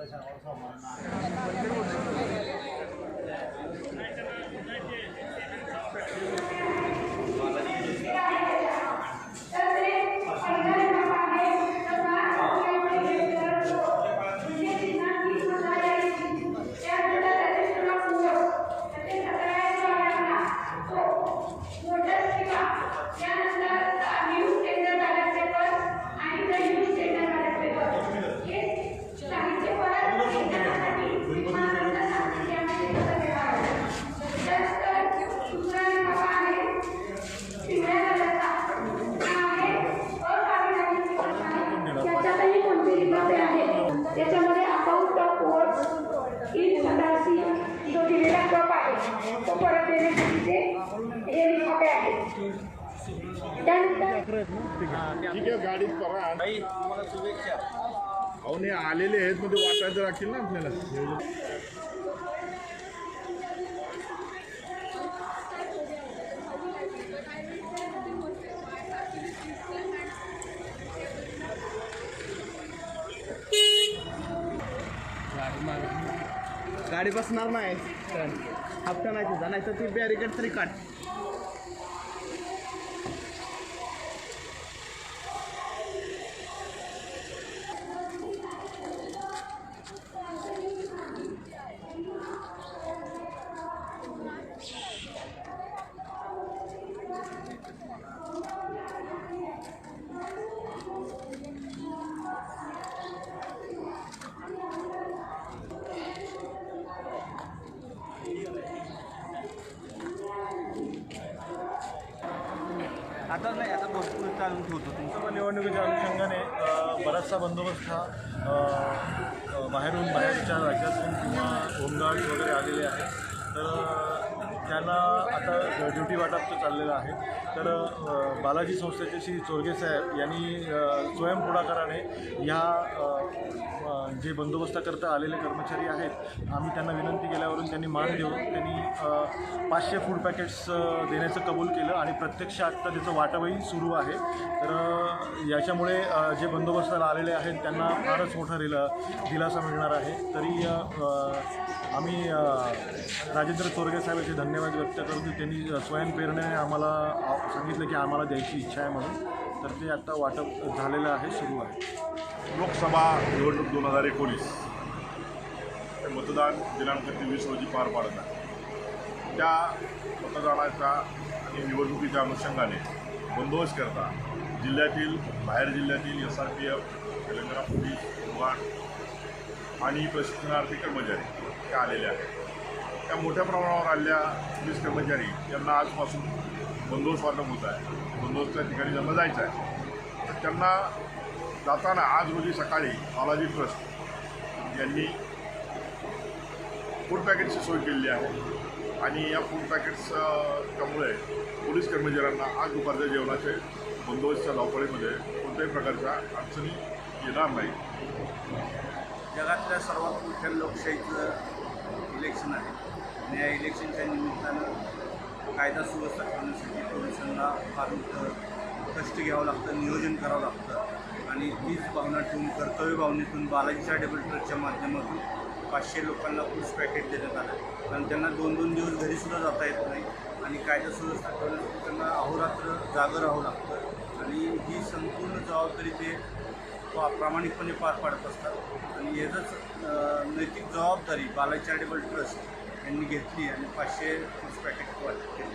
我想去创文大。परत देण्यासाठी ते हे खाते आहेत त्यानंतर ठीक आहे गाडीत परा अहो नाही आलेले आहेत मध्ये वाटायचं राखील ना आपल्याला. गाडी गाडी बसणार नाही. हप्ता नाही तिचा नाही तर ती बॅरिकेड तरी काढ. आता नाही आता भरपूर चालून ठेवतो. तुमचं पण निवडणुकीच्या अनुषंगाने बराचसा बंदोबस्त हा बाहेरून बाहेरच्या राज्यातून किंवा होमगार्ड वगैरे आलेले आहेत. तर त्यांना आता ड्युटी वाटप चाललेलं आहे तर बालाजी संस्थेचे श्री चोरगे साहेब यांनी स्वयं पुढाकाराने ह्या जे बंदोबस्ताकरता आलेले कर्मचारी आहेत आम्ही त्यांना विनंती केल्यावरून त्यांनी मान देऊन त्यांनी पाचशे फूड पॅकेट्स देण्याचं कबूल केलं आणि प्रत्यक्ष आत्ता त्याचं वाटपही सुरू आहे. तर याच्यामुळे जे बंदोबस्ताला आलेले आहेत त्यांना फारच मोठा रिला दिलासा मिळणार आहे. तरी आम्ही राजेंद्र चोरगे साहेब याचे धन्यवाद व्यक्त करतो. की त्यांनी स्वयंप्रेरणेने आम्हाला सांगितलं की आम्हाला द्यायची इच्छा आहे म्हणून. तर ते आत्ता वाटप झालेलं आहे सुरू आहे. लोकसभा निवडणूक दोन हजार एकोणीस. मतदान दिनांक तेवीस रोजी पार पाडत आहे त्या मतदानाच्या आणि निवडणुकीच्या अनुषंगाने बंदोबस्त करता जिल्ह्यातील बाहेर जिल्ह्यातील S R P F Telangana police आणि प्रशिक्षणार्थी कर्मचारी त्या आलेल्या आहेत. त्या मोठ्या प्रमाणावर आलेल्या पोलीस कर्मचारी यांना आजपासून बंदोबस्त वाटप होत आहे. बंदोबस्तच्या ठिकाणी त्यांना जायचं आहे तर त्यांना जाताना आज रोजी सकाळी बालाजी ट्रस्ट यांनी फूड पॅकेटची सोय केलेली आहे. आणि या फूड पॅकेट्सच्यामुळे पोलीस कर्मचाऱ्यांना आज दुपारच्या जेवणाचे बंदोबस्तच्या धावपळीमध्ये कोणत्याही प्रकारच्या अडचणी येणार नाही जगातल्या सर्वात मोठ्या लोकशाहीचं इलेक्शन आहे. आणि या इलेक्शनच्या निमित्तानं कायदा सुव्यवस्था करण्यासाठी पोलिसांना फार कष्ट घ्यावं लागतं नियोजन करावं लागतं. आणि तीच भावना ठेवून कर्तव्य भावनेतून बालाजी चॅरिटेबल ट्रस्टच्या माध्यमातून पाचशे लोकांना फूड्स पॅकेट देण्यात आलं. कारण त्यांना दोन दोन दिवस घरीसुद्धा जाता येत नाही. आणि कायदा सुव्यवस्था करण्यासाठी त्यांना अहोरात्र जागं राहावं लागतं. आणि ही संपूर्ण जबाबदारी ते पा- प्रामाणिकपणे पार पाडत असतात. आणि याचंच नैतिक जबाबदारी बाला चॅरिटेबल ट्रस्ट यांनी घेतली आणि पाचशे फूड्स पॅकेट केली.